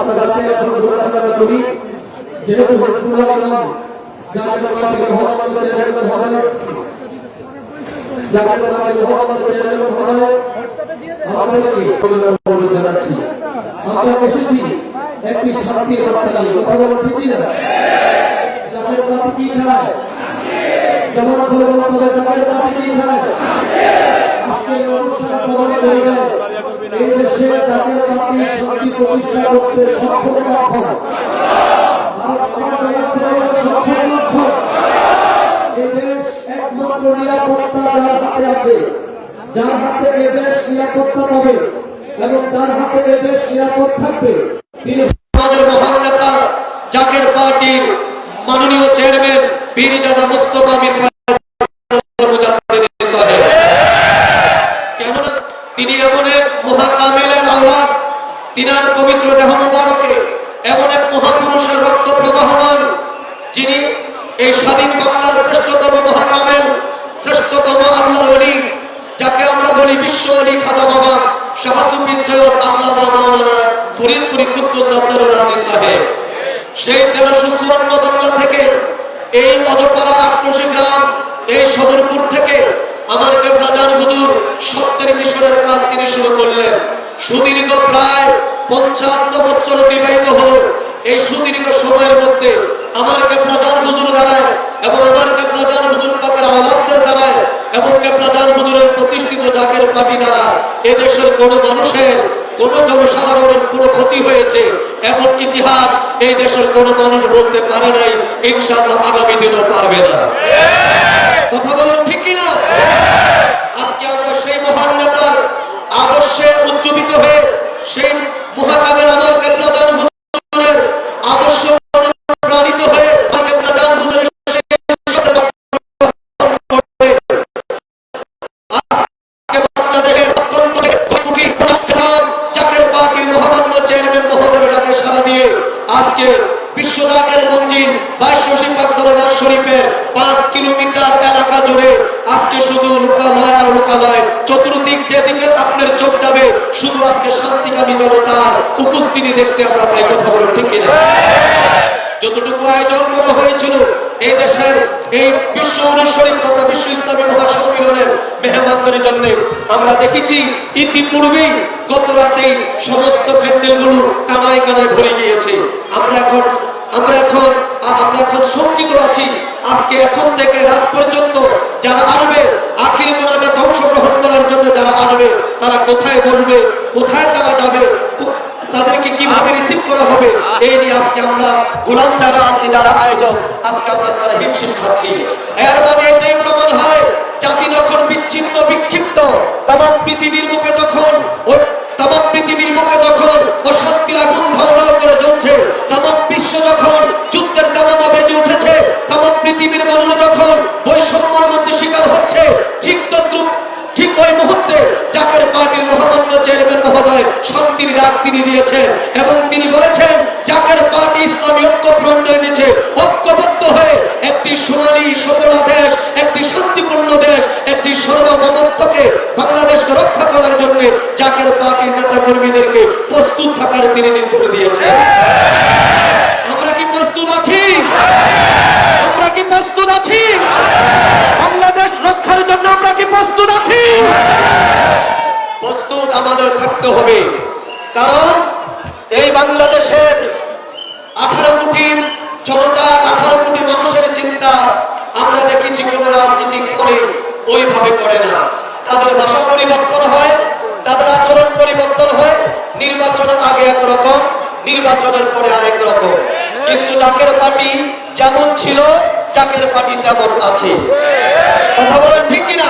এখন ঘোরাফেরা করি যেহেতু ইমাম জাতীয় পার্টি মহানগর চেয়ারম্যান মহোদয় জাতীয় পার্টি মহানগর চেয়ারম্যান মহোদয় আপনাদেরকে অনুরোধ জানাচ্ছি আমরা এসেছি একটি শান্তির বার্তা নিয়ে কথা বলা ঠিক না জাতীয় পার্টি কি চায় করে বলতে হবে জাতীয় পার্টি কি চায় আজকে এই অনুষ্ঠান প্রমাণ করবে এই দেশে জাতীয় পার্টি শান্তি প্রতিষ্ঠা করতে সক্ষম লক্ষ্য একমাত্র নিরাপত্তা যার হাতে আছে যার হাতে এ দেশ নিরাপত্তা পাবে এবং যার হাতে এ নিরাপদ থাকবে। তিনি আমাদের মহান নেতা জাকের পার্টির মাননীয় চেয়ারম্যান পীরজাদা মুস্তফা ফয়সাল মুজাদ্দিদ সাহেব কেননা তিনি এমন এক মহাকামেলের আহ্লাদ তিনার পবিত্র দেহ মুবারকে এমন এক মহাপুরুষের রক্ত প্রবাহমান যিনি এই স্বাধীন বাংলার শ্রেষ্ঠতম মহাকামেল শ্রেষ্ঠতম আল্লাহর অলি যাকে আমরা বলি বিশ্ব অলি খাজা বাবা শাহসুফি সৈয়দ আল্লামা মাওলানা ফরিদপুরি কুদ্দুস আসরুল সাহেব। সেই তেরোশো চুয়ান্ন বাংলা থেকে এই অজপাড়া আটনশি গ্রাম, এই সদরপুর থেকে আমার কেবলাজান হুজুর সত্যের মিশনের কাজ তিনি শুরু করলেন। সুদীর্ঘ প্রায় পঞ্চান্ন বছর অতিবাহিত হলো। এই সুদীর্ঘ সময়ের মধ্যে আমার কেবলাজান হুজুর দ্বারায় এবং আমার কেবলাজান হুজুর পাকের আওলাদদের দ্বারায় এবং কেবলাজান হুজুরের প্রতিষ্ঠিত জাকের দাবি দ্বারা এদেশের কোন মানুষের, কোন জনসাধারণের কোনো ক্ষতি হয়েছে এমন ইতিহাস এই দেশের কোন মানুষ বলতে পারে নাই। ইনশাল্লাহ আগামী দিনও পারবে না। কথা বলেন ঠিক কিনা? আজকে আমরা সেই মহান নেতার আদর্শে উজ্জীবিত হয়ে সেই মহাকামের উপস্থিতি দেখতে আমরা পাই, কথা বলে ঠিক কিনা? যতটুকু আয়োজন করা হয়েছিল, এই দেশের, এই বিশ্ব অনুশরীফ তথা বিশ্ব ইসলামী মহাসম্মেলনের মেহমানদের জন্য আমরা দেখেছি, ইতিপূর্বেই গত রাতেই সমস্ত প্যান্ডেলগুলো কানায় কানায় ভরে গিয়েছে। আমরা এখন আমরা এখন আমরা এখন শঙ্কিত আছি। আজকে এখন থেকে রাত পর্যন্ত যারা আসবে, আখির মোনাজাত অংশগ্রহণ করার জন্য যারা আসবে, তারা কোথায় বসবে, কোথায় তারা যাবে তাদেরকে কীভাবে রিসিভ করা হবে, এই নিয়ে আজকে আমরা গোলাম যারা আছি, যারা আয়োজক। আজকে আমরা তারা হিমশিম খাচ্ছি। এর মানে এটাই প্রমাণ হয়, জাতি যখন বিচ্ছিন্ন, বিক্ষিপ্ত তাম পৃথিবীর মুখে যখন ও তাম পৃথিবীর মুখে যখন অশান্তির আগুন ধাও করে জ্বলছে তাম বিশ্ব যখন যুদ্ধের দামামা বেজে উঠেছে তাম পৃথিবীর মানুষ যখন বৈষম্যের মধ্যে শিকার হচ্ছে, ঠিক তদ্রুপ, ঠিক ওই মুহূর্তে জাকের পার্টির মহামান্য চেয়ারম্যান মহোদয় শান্তির ডাক তিনি দিয়েছেন এবং তিনি বলেছেন, জাকের পার্টি ইসলামী ঐক্য ফ্রন্টের নিচে ঐক্যবদ্ধ হয়ে একটি সোনালী সফলা দেশ, একটি শান্তিপূর্ণ দেশ, একটি সর্বভৌমত্বকে বাংলাদেশকে রক্ষা করার জন্য জাকের পার্টির নেতা কর্মীদেরকে প্রস্তুত থাকার তিনি নির্দেশ দিয়েছেন। আমরা কি প্রস্তুত আছি? আমরা কি প্রস্তুত আছি? বাংলাদেশ রক্ষার জন্য আমরা কি প্রস্তুত আছি? প্রস্তুত আমাদের থাকতে হবে। কারণ এই বাংলাদেশের আঠারো কোটি জনতা আঠারো কোটি মানুষের চিন্তা আমরা দেখেছি কোন রাজনীতিক করে ওইভাবে করে না। তাদের ভাষা পরিবর্তন হয়, তাদের আচরণ পরিবর্তন হয়, নির্বাচনের আগে একরকম নির্বাচনের পরে আরেক রকম। কিন্তু জাকের পার্টি যেমন ছিল, জাকের পার্টি তেমন আছে। কথা বলেন ঠিক কিনা?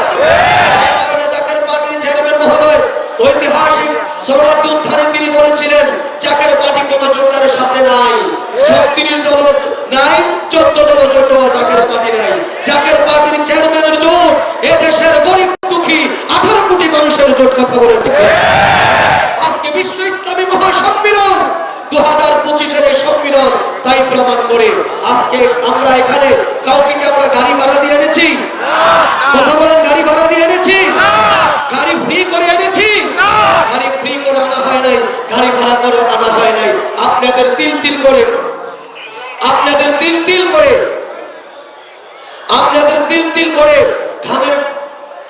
জাকের পার্টির চেয়ারম্যান মহোদয় ঐতিহাসিক মানুষের আজকে বিশ্ব ইসলামী মহাসম্মেলন দু হাজার পঁচিশের এই সম্মেলন, তাই প্রমাণ আজকে আমরা এখানে কাউকে কি আমরা গাড়ি ভাড়া দিয়ে এনেছি? কথা বলেন গাড়ি ভাড়া দিয়ে এনেছি গাড়ি ফ্রি করে এনেছি গাড়ি ফ্রি করে আনা হয় নাই গাড়ি ভাড়া করে আনা হয় নাই আপনি আপনাদের তিল তিল করে আপনাদের তিল তিল করে তিল করে ঘামের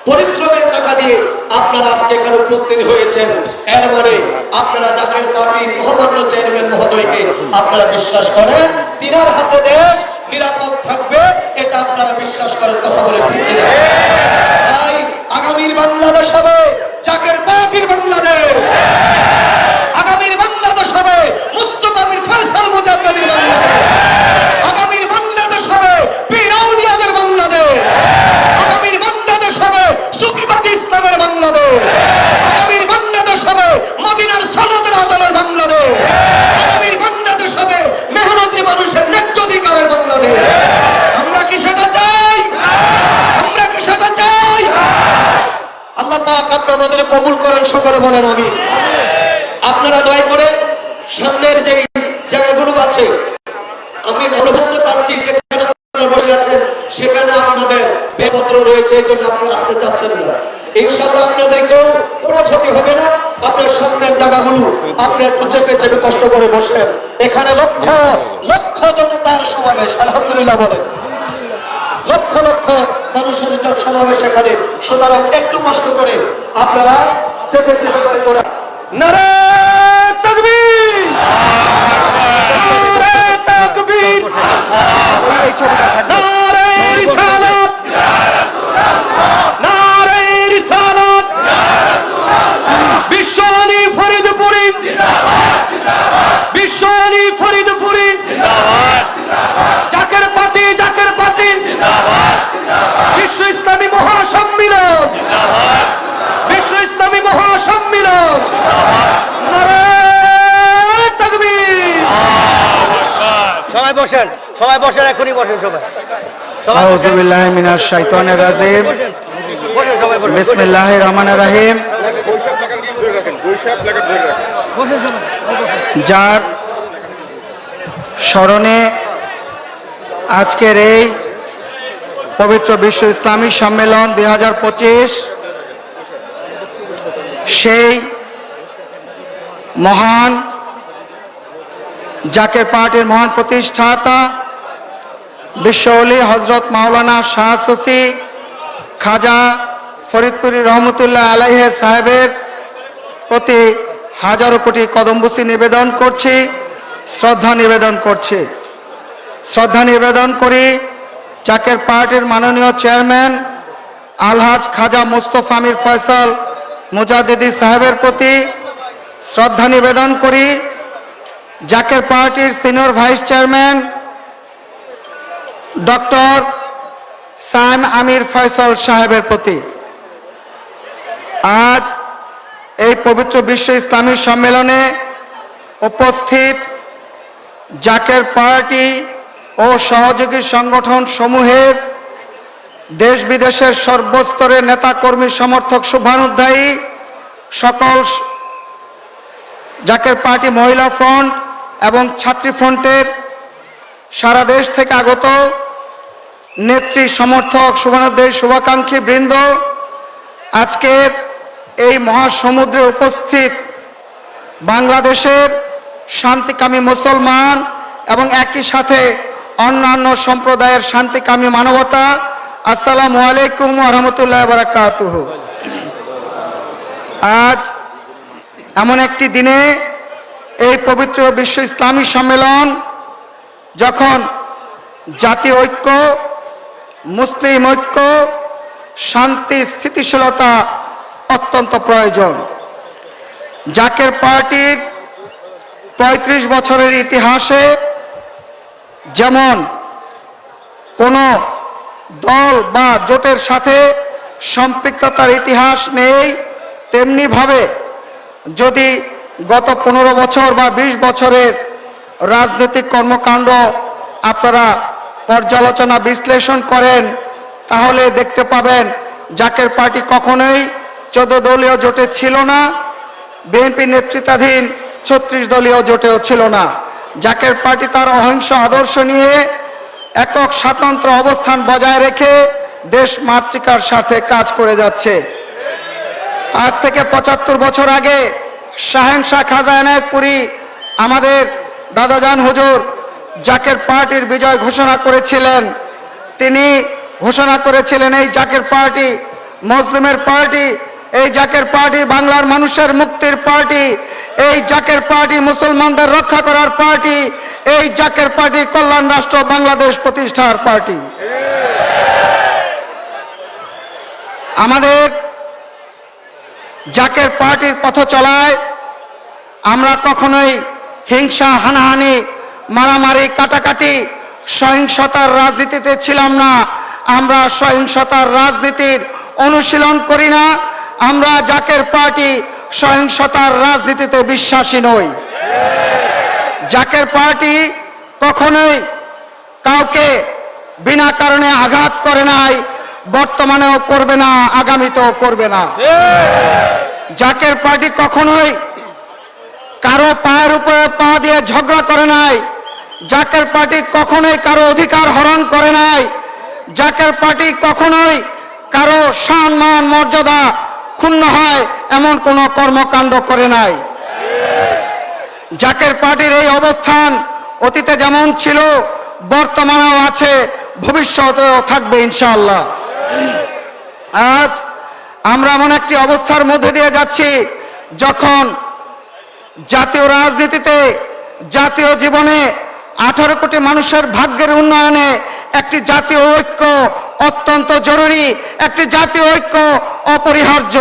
পরিশ্রমের টাকা দিয়ে আপনারা আজকে এখানে উপস্থিত হয়েছেন। এর মানে আপনারা জাতীয় পার্টির মহামান্য চেয়ারম্যান মহোদয়কে আপনারা বিশ্বাস করেন, তিনার হাতে দেশ নিরাপদ থাকবে, এটা আপনারা বিশ্বাস করেন, কথা বলে ঠিক তাই আগামীর বাংলাদেশ হবে জাকের পার্টির বাংলাদেশ। আগামীর বাংলাদেশ হবে মুস্তফা বিন ফয়সাল বাংলাদেশ আগামীর বাংলাদেশ হবে পীর আউলিয়াদের বাংলাদেশ আগামীর বাংলাদেশ হবে সুফিবাদী ইসলামের বাংলাদেশ আগামীর বাংলাদেশ হবে মদিনার সনদের আদলের বাংলাদেশ আগামীর বাংলাদেশ হবে মেহনতি মানুষের ন্যায্য অধিকারের বাংলাদেশ আমরা কি সেটা চাই আমরা কি সেটা চাই আল্লাহ পাক আপনি আমাদের কবুল করেন সকলে বলেন আমি আপনারা দয়া করে সামনের যে জায়গাগুলো আছে আমি মনে বুঝতে পারছি যেখানে আপনারা বসে আছেন সেখানে আপনাদের বেপত্র রয়েছে এই জন্য আপনারা আসতে চাচ্ছেন না ইনশাল্লাহ আপনাদেরকেও কোনো ক্ষতি হবে না আপনার সামনের জায়গাগুলো আপনি একটু চেপে কষ্ট করে বসেন। এখানে লক্ষ লক্ষ জনতার সমাবেশ, আলহামদুলিল্লাহ বলেন লক্ষ লক্ষ মানুষের একটা সমাবেশ এখানে। সুতরাং একটু কষ্ট করে আপনারা চেপে চেপে করে ফরিদপুরি! বিশ্বনী ফরিদপুরি। জাকের পাতি জাকের পাতি। বিশ্ব ইসলামী মহাসম্মিলন। বিশ্ব ইসলামী মহাসম্মিলন সবাই বসেন সবাই বসেন এখনই বসেন সবাই। সবাই আউযু বিল্লাহি মিনাশ শাইতানির রাজিম। বিসমিল্লাহির রহমানির রহিম। বসেন সবাই। যার স্মরণে আজকের এই পবিত্র বিশ্ব ইসলামী সম্মেলন দুই হাজার পঁচিশ, সেই মহান জাকের পার্টির মহান প্রতিষ্ঠাতা বিশ্বলি হজরত মাওলানা শাহ সুফি খাজা ফরিদপুরি রহমতুল্লাহ আলাইহে সাহেবের প্রতি হাজারো কোটি কদমবুসি নিবেদন করছি, শ্রদ্ধা নিবেদন করছি। শ্রদ্ধা নিবেদন করি চাকের পার্টির মাননীয় চেয়ারম্যান আলহাজ খাজা মোস্তফা আমির ফয়সাল মুজাদ্দিদি সাহেবের প্রতি শ্রদ্ধা নিবেদন করি। জাকের পার্টির senior vice chairman doctor Saim Amir Faisal সাহেবের প্রতি। আজ এই পবিত্র বিশ্ব ইসলামী সম্মেলনে উপস্থিত জাকের পার্টি ও সহযোগী সংগঠন সমূহের দেশ বিদেশের সর্বস্তরের নেতাকর্মী সমর্থক শুভানুধ্যায়ী সকল জাকের পার্টি মহিলা ফ্রন্ট এবং ছাত্রী ফ্রন্টের সারা দেশ থেকে আগত নেত্রী সমর্থক শুভানুধ্যায়ী শুভাকাঙ্ক্ষী বৃন্দ, আজকের এই মহাসমুদ্রে উপস্থিত বাংলাদেশের শান্তিকামী মুসলমান এবং একই সাথে অন্যান্য সম্প্রদায়ের শান্তিকামী মানবতা, আসসালামু আলাইকুম রহমতুল্লাহ বারাকাতুহ। আজ এমন একটি দিনে এই পবিত্র বিশ্ব ইসলামী সম্মেলন যখন জাতীয় ঐক্য, মুসলিম ঐক্য, শান্তি, স্থিতিশীলতা অত্যন্ত প্রয়োজন। জাকের পার্টির পঁয়ত্রিশ বছরের ইতিহাসে যেমন কোনো দল বা জোটের সাথে সম্পৃক্ততার ইতিহাস নেই, তেমনিভাবে যদি গত পনেরো বছর বা ২০ বছরের রাজনৈতিক কর্মকাণ্ড আপনারা পর্যালোচনা বিশ্লেষণ করেন, তাহলে দেখতে পাবেন জাকের পার্টি কখনোই চোদ্দ দলীয় জোটে ছিল না, বিএনপি নেতৃত্বাধীন ছত্রিশ দলীয় জোটেও ছিল না। জাকের পার্টি তার অহিংস আদর্শ নিয়ে একক স্বাতন্ত্র অবস্থান বজায় রেখে দেশ মাতৃকার সাথে কাজ করে যাচ্ছে। আজ থেকে পঁচাত্তর বছর আগে শাহেন শাহ খাজা এনায়তপুরি আমাদের দাদাজান হুজুর জাকের পার্টির বিজয় ঘোষণা করেছিলেন। তিনি ঘোষণা করেছিলেন এই জাকের পার্টি মুসলিমের পার্টি এই জাকের পার্টি বাংলার মানুষের মুক্তির পার্টি, এই জাকের পার্টি মুসলমানদের রক্ষা করার পার্টি, এই জাকের পার্টি কল্যাণ রাষ্ট্র বাংলাদেশ প্রতিষ্ঠার পার্টি। আমাদের জাকের পার্টির পথ চলায় আমরা কখনোই হিংসা, হানাহানি, মারামারি, কাটাকাটি, সহিংসতার রাজনীতিতে ছিলাম না। আমরা সহিংসতার রাজনীতির অনুশীলন করি না। আমরা জাকের পার্টি সহিংসতার রাজনীতিতে বিশ্বাসী নই। জাকের পার্টি কখনোই কাউকে বিনা কারণে আঘাত করে নাই, বর্তমানেও করবে না, আগামীতেও করবে না। জাকের পার্টি কখনোই কারও পায়ের উপরে পা দিয়ে ঝগড়া করে নাই, জাকের পার্টি কখনোই কারও অধিকার হরণ করে নাই, জাকের পার্টি কখনোই কারও সম্মান, মর্যাদা ক্ষুণ্ণ হয়, এমন কোনো কর্মকাণ্ড করে নাই। জাকের পার্টির এই অবস্থান অতীতে যেমন ছিল, বর্তমানেও আছে, ভবিষ্যতেও থাকবে ইনশাআল্লাহ। আজ আমরা এমন একটি অবস্থার মধ্যে দিয়ে যাচ্ছি, যখন জাতীয় রাজনীতিতে, জাতীয় জীবনে আঠারো কোটি মানুষের ভাগ্যের উন্নয়নে একটি জাতীয় ঐক্য অত্যন্ত জরুরি, একটি জাতীয় ঐক্য অপরিহার্য।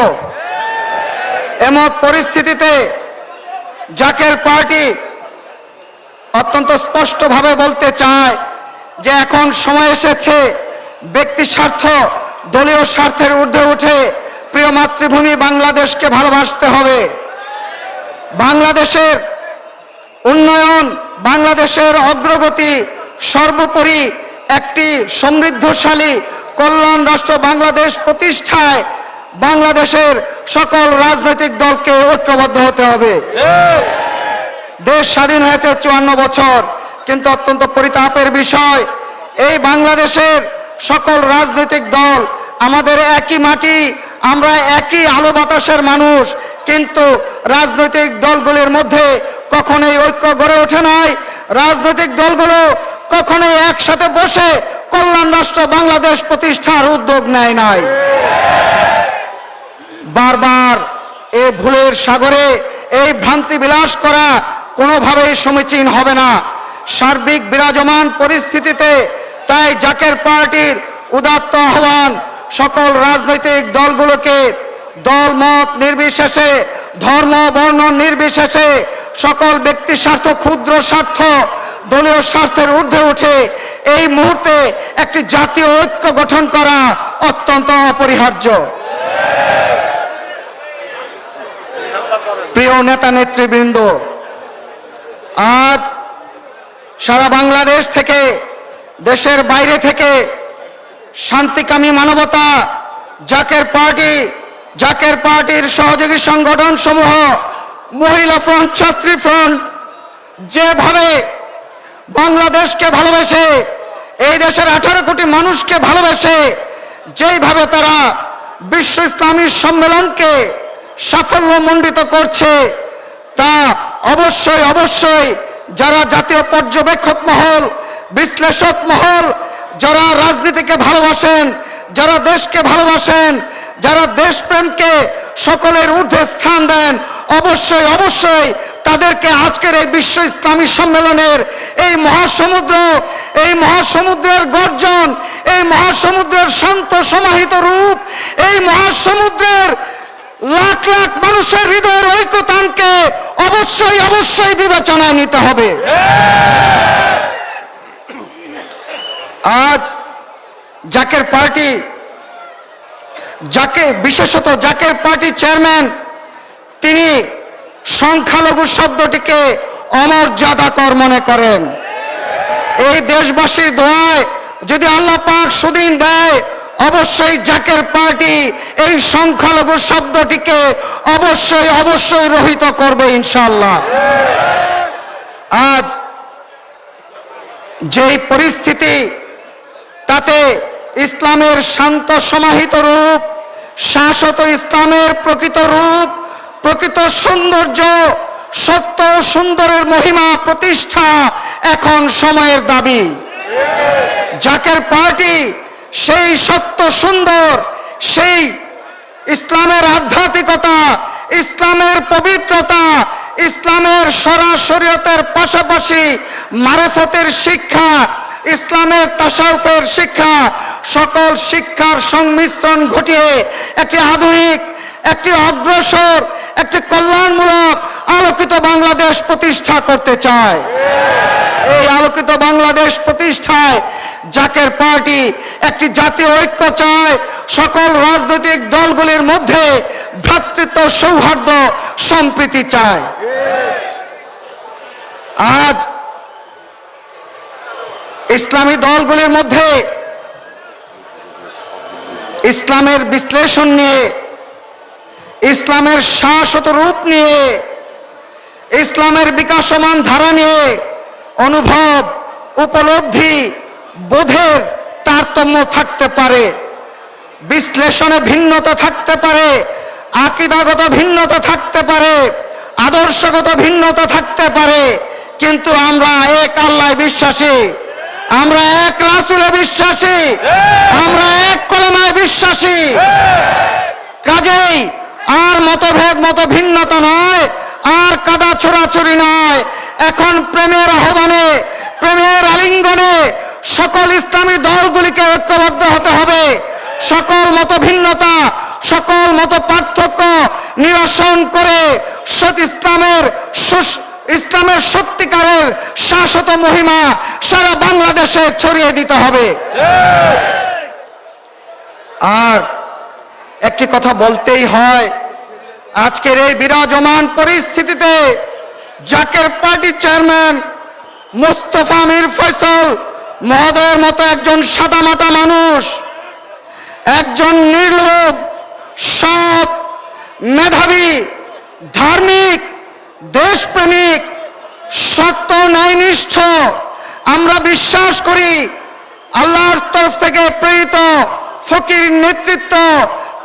এমন পরিস্থিতিতে জাকের পার্টি অত্যন্ত স্পষ্টভাবে বলতে চায় যে এখন সময় এসেছে ব্যক্তি স্বার্থ, দলীয় স্বার্থের ঊর্ধ্বে উঠে প্রিয় মাতৃভূমি বাংলাদেশকে ভালোবাসতে হবে। বাংলাদেশের উন্নয়ন, বাংলাদেশের অগ্রগতি সর্বোপরি একটি সমৃদ্ধশালী কল্যাণ রাষ্ট্র বাংলাদেশ প্রতিষ্ঠায় বাংলাদেশের সকল রাজনৈতিক দলকে ঐক্যবদ্ধ হতে হবে। দেশ স্বাধীন হয়েছে চুয়ান্ন বছর, কিন্তু অত্যন্ত পরিতাপের বিষয়, এই বাংলাদেশের সকল রাজনৈতিক দল আমাদের একই মাটি, আমরা একই আলো বাতাসের মানুষ, কিন্তু রাজনৈতিক দলগুলির মধ্যে কখনোই ঐক্য গড়ে ওঠে নাই। রাজনৈতিক দলগুলো কখনোই একসাথে বসে কল্যাণ রাষ্ট্র বাংলাদেশ প্রতিষ্ঠার উদ্যোগ নেয় নাই। বারবার এ ভুলের সাগরে এই ভ্রান্তি বিলাস করা কোনোভাবেই সমীচীন হবে না। সার্বিক বিরাজমান পরিস্থিতিতে তাই জাকের পার্টির উদাত্ত আহ্বান সকল রাজনৈতিক দলগুলোকে দলমত নির্বিশেষে, ধর্ম, বর্ণ নির্বিশেষে সকল ব্যক্তি স্বার্থ, ক্ষুদ্র স্বার্থ দলীয় স্বার্থের ঊর্ধ্বে উঠে এই মুহূর্তে একটি জাতীয় ঐক্য গঠন করা অত্যন্ত অপরিহার্য। প্রিয় নেতা নেতৃবৃন্দ, আজ সারা বাংলাদেশ থেকে, দেশের বাইরে থেকে শান্তিকামী মানবতা, জাকের পার্টি, জাকের পার্টির সহযোগী সংগঠন সমূহ মহিলা ফ্রন্ট, ছাত্রী ফ্রন্ট, যেভাবে বাংলাদেশকে ভালোবেসে, এই দেশের আঠারো কোটি মানুষকে ভালোবেসে, যেইভাবে তারা বিশ্ব ইসলামী সম্মেলনকে সাফল্যমণ্ডিত করছে, তা অবশ্যই অবশ্যই যারা জাতীয় পর্যবেক্ষক মহল, বিশ্লেষক মহল, যারা রাজনীতিকে ভালোবাসেন, যারা দেশকে ভালোবাসেন, যারা দেশপ্রেমকে সকলের ঊর্ধ্বে স্থান দেন, অবশ্যই অবশ্যই তাদেরকে আজকের এই বিশ্ব ইসলামী সম্মেলনের এই মহাসমুদ্র, এই মহাসমুদ্রের গর্জন, এই মহাসমুদ্রের শান্ত সমাহিত রূপ, এই মহাসমুদ্রের লাখ লাখ মানুষের হৃদয়ের ঐক্যতানকে অবশ্যই অবশ্যই বিবেচনায় নিতে হবে। আজ জাকের পার্টি, যাকে, বিশেষত জাকের পার্টি চেয়ারম্যান, তিনি সংখ্যালঘু শব্দটিকে অমর্যাদাকর মনে করেন। এই দেশবাসীর দোয়ায় যদি আল্লাহ পাক সুদিন দেয়, অবশ্যই জাকের পার্টি এই সংখ্যালঘু শব্দটিকে অবশ্যই অবশ্যই রহিত করবে ইনশাল্লাহ আজ যেই পরিস্থিতি, তাতে ইসলামের শান্ত সমাহিত রূপ, শাশ্বত ইসলামের প্রকৃত রূপ প্রকৃত সৌন্দর্য, সত্য সুন্দরের মহিমা প্রতিষ্ঠা এখন সময়ের দাবি। জাকের পার্টি সেই সত্য সুন্দর, সেই ইসলামের আধ্যাত্মিকতা, ইসলামের পবিত্রতা, ইসলামের সরাসরিয়তের পাশাপাশি মারেফতের শিক্ষা, ইসলামের তাসাউফের শিক্ষা, সকল শিক্ষার সংমিশ্রণ ঘটিয়ে একটি আধুনিক, একটি অগ্রসর একটি কল্যাণমূলক আলোকিত বাংলাদেশ প্রতিষ্ঠা করতে চায়। এই আলোকিত বাংলাদেশ প্রতিষ্ঠায় জাকের পার্টি একটি জাতীয় ঐক্য চায়। সকল রাজনৈতিক দলগুলির মধ্যে ভ্রাতৃত্ব সৌহার্দ্য সম্প্রীতি চায়। আজ ইসলামী দলগুলির মধ্যে ইসলামের বিশ্লেষণ নিয়ে ইসলামের শাশ্বত রূপ নিয়ে, ইসলামের বিকাশমান ধারা নিয়ে অনুভব, উপলব্ধি, বোধের তারতম্য থাকতে পারে, বিশ্লেষণে ভিন্নতা থাকতে পারে, আকিদাগত ভিন্নতা থাকতে পারে, আদর্শগত ভিন্নতা থাকতে পারে, কিন্তু আমরা এক আল্লাহ বিশ্বাসী, আমরা এক রাসুলে বিশ্বাসী, আমরা এক কলমায় বিশ্বাসী। কাজেই আর মতভেদ মত ভিন্নতা নয় আর কাদা ছোড়াছড়ি নয়। এখন প্রেমের আহ্বানে প্রেমের আলিঙ্গনে সকল ইসলামী দলগুলিকে ঐক্যবদ্ধ হতে হবে। সকল মত ভিন্নতা সকল মত পার্থক্য নিরসন করে সৎ ইসলামের ইসলামের সত্যিকারের শাশ্বত মহিমা সারা বাংলাদেশে ছড়িয়ে দিতে হবে। আর একটি কথা বলতেই হয়, আজকের এই বিরাজমান পরিস্থিতিতে জাকের পার্টি চেয়ারম্যান মোস্তফা মির ফয়সল মহোদয়ের মতো একজন সাদামাটা মানুষ, একজন নির্লোভ, সৎ, মেধাবী, ধার্মিক, দেশপ্রেমিক, সত্য, ন্যায়নিষ্ঠ, আমরা বিশ্বাস করি আল্লাহর তরফ থেকে প্রেরিত ফকির নেতৃত্ব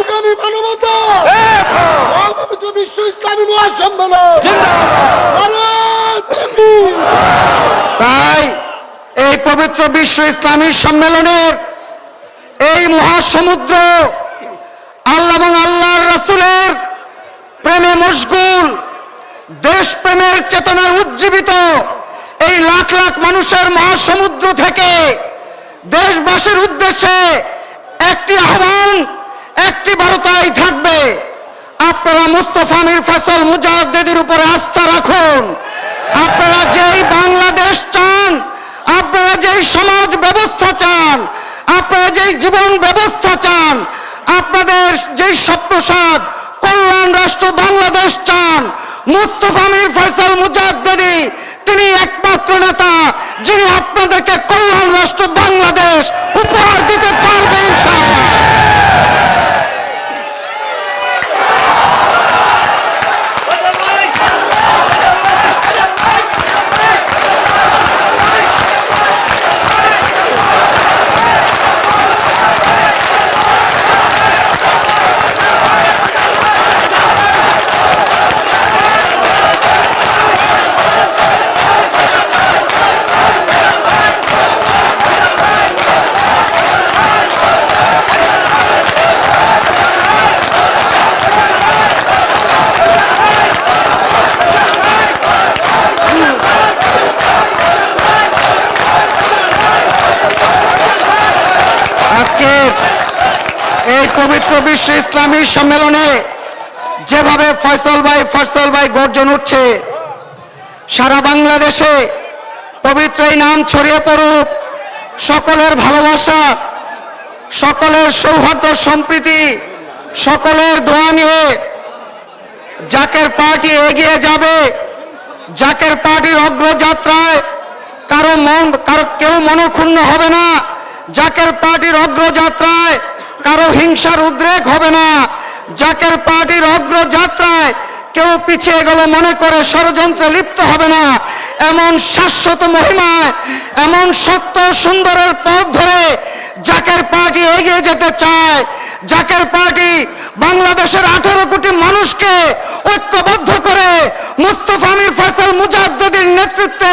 শান্তিকামী মানবতা। পবিত্র বিশ্ব ইসলামী মহাসম্মেলন। তাই এই পবিত্র বিশ্ব ইসলামী সম্মেলনের এই মহাসমুদ্র আল্লাহ এবং আল্লাহর রাসূলের প্রেমে মশগুল দেশপ্রেমের চেতনায় উজ্জীবিত এই লাখ লাখ মানুষের মহাসমুদ্র থেকে দেশবাসীর উদ্দেশ্যে একটি আহ্বান একটি বার্তাই থাকবে। আপনারা মুস্তফা মির ফসল মুজাহিদের উপরে আস্থা রাখুন। আপনারা যেই বাংলাদেশ চান, আপনারা যেই সমাজ ব্যবস্থা চান, আপনারা যেই জীবন ব্যবস্থা চান, আপনাদের যেই স্বপ্নসাদ, কল্যাণ রাষ্ট্র বাংলাদেশ চান, মুস্তফা মির ফয়সাল মুজাদ্দেদি তিনি একমাত্র নেতা যিনি আপনাদেরকে কল্যাণ রাষ্ট্র বাংলাদেশ উপহার বিশ্ব ইসলামী সম্মেলনে যেভাবে ফয়সল ভাই ফয়সল ভাই গর্জন উঠছে, সারা বাংলাদেশে পবিত্র এই নাম ছড়িয়ে পড়ুক, সকলের ভালোবাসা, সকলের সৌহার্দ্য সম্প্রীতি, সকলের দোয়া নিয়ে জাকের পার্টি এগিয়ে যাবে, জাকের পার্টির অগ্রযাত্রায় কারও মন, কারও, কেউ মনক্ষুণ্ণ হবে না, জাকের পার্টির অগ্রযাত্রায় কারও হিংসার উদ্রেক হবে না। জাকের পার্টির অগ্রযাত্রায় কেউ পিছিয়ে গেল মনে করে ষড়যন্ত্রে লিপ্ত হবে না। এমন শাশ্বত মহিমায়, এমন সত্য সুন্দরের পথ ধরে জাকের পার্টি এগিয়ে যেতে চায়। জাকের পার্টি বাংলাদেশের আঠারো কোটি মানুষকে ঐক্যবদ্ধ করে মুস্তফা আমির ফয়সাল মুজাদ্দিদের নেতৃত্বে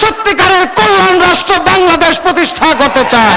সত্যিকারের কল্যাণ রাষ্ট্র বাংলাদেশ প্রতিষ্ঠা করতে চায়।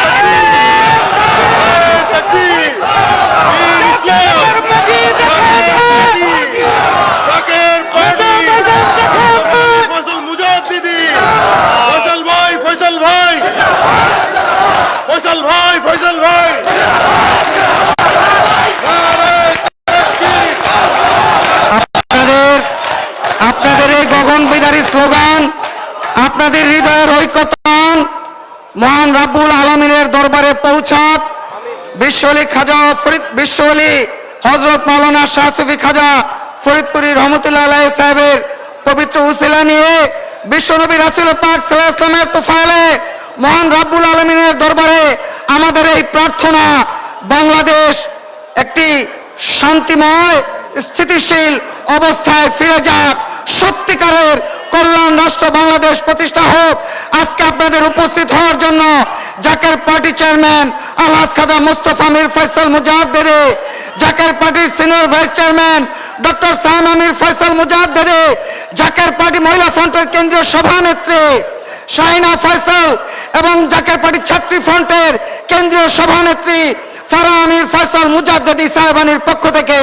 ফসল মুজাদ্দিদি ফসল ভাই ফসল ভাই ফসল ভাই ফসল ভাই আপনাদের আপনাদের এই গগন বিদারী স্লোগান আপনাদের হৃদয়ের ঐক্যতান মহান রাব্বুল আলমিনের দরবারে পৌঁছাক। বিশ্বলি খাজা ফরিদ বিশ্বলি হজরত মাওলানা শাহ সুফি খাজা ফরিদপুরি রহমতুল্লাহ সাহেবের পবিত্র উসিলা নিয়ে বিশ্বনবী রাসুল পাক সাল্লাহ ইসলামের মহান রাব্বুল আলমিনের দরবারে আমাদের এই প্রার্থনা বাংলাদেশ একটি শান্তিময়, স্থিতিশীল অবস্থায় ফিরে যাক। সত্যিকারের কল্যাণ রাষ্ট্র বাংলাদেশ প্রতিষ্ঠা হোক, আজকে আপনাদের উপস্থিত হওয়ার জন্য জাকের পার্টি চেয়ারম্যান আলহাজ খাজা মুস্তফা মির ফয়সাল মুজাহিদে জাকের পার্টির senior vice chairman doctor Saim Amir Faisal Mujaddidi Zaker party মহিলা ফ্রন্টের কেন্দ্রীয় সভানেত্রী শাহিনা ফয়সাল এবং জাকের পার্টি ছাত্রী ফ্রন্টের কেন্দ্রীয় সভানেত্রী ফারা আমির ফয়সাল মুজাদ্দি সাহেবানির পক্ষ থেকে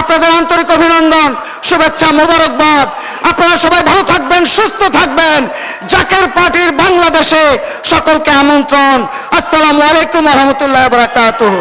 আপনাদের আন্তরিক অভিনন্দন, শুভেচ্ছা মোবারকবাদ। আপনারা সবাই ভালো থাকবেন, সুস্থ থাকবেন। জাকের পার্টির বাংলাদেশে সকলকে আমন্ত্রণ। আসসালামু আলাইকুম রহমতুল্লাহ বারাকাতুহু।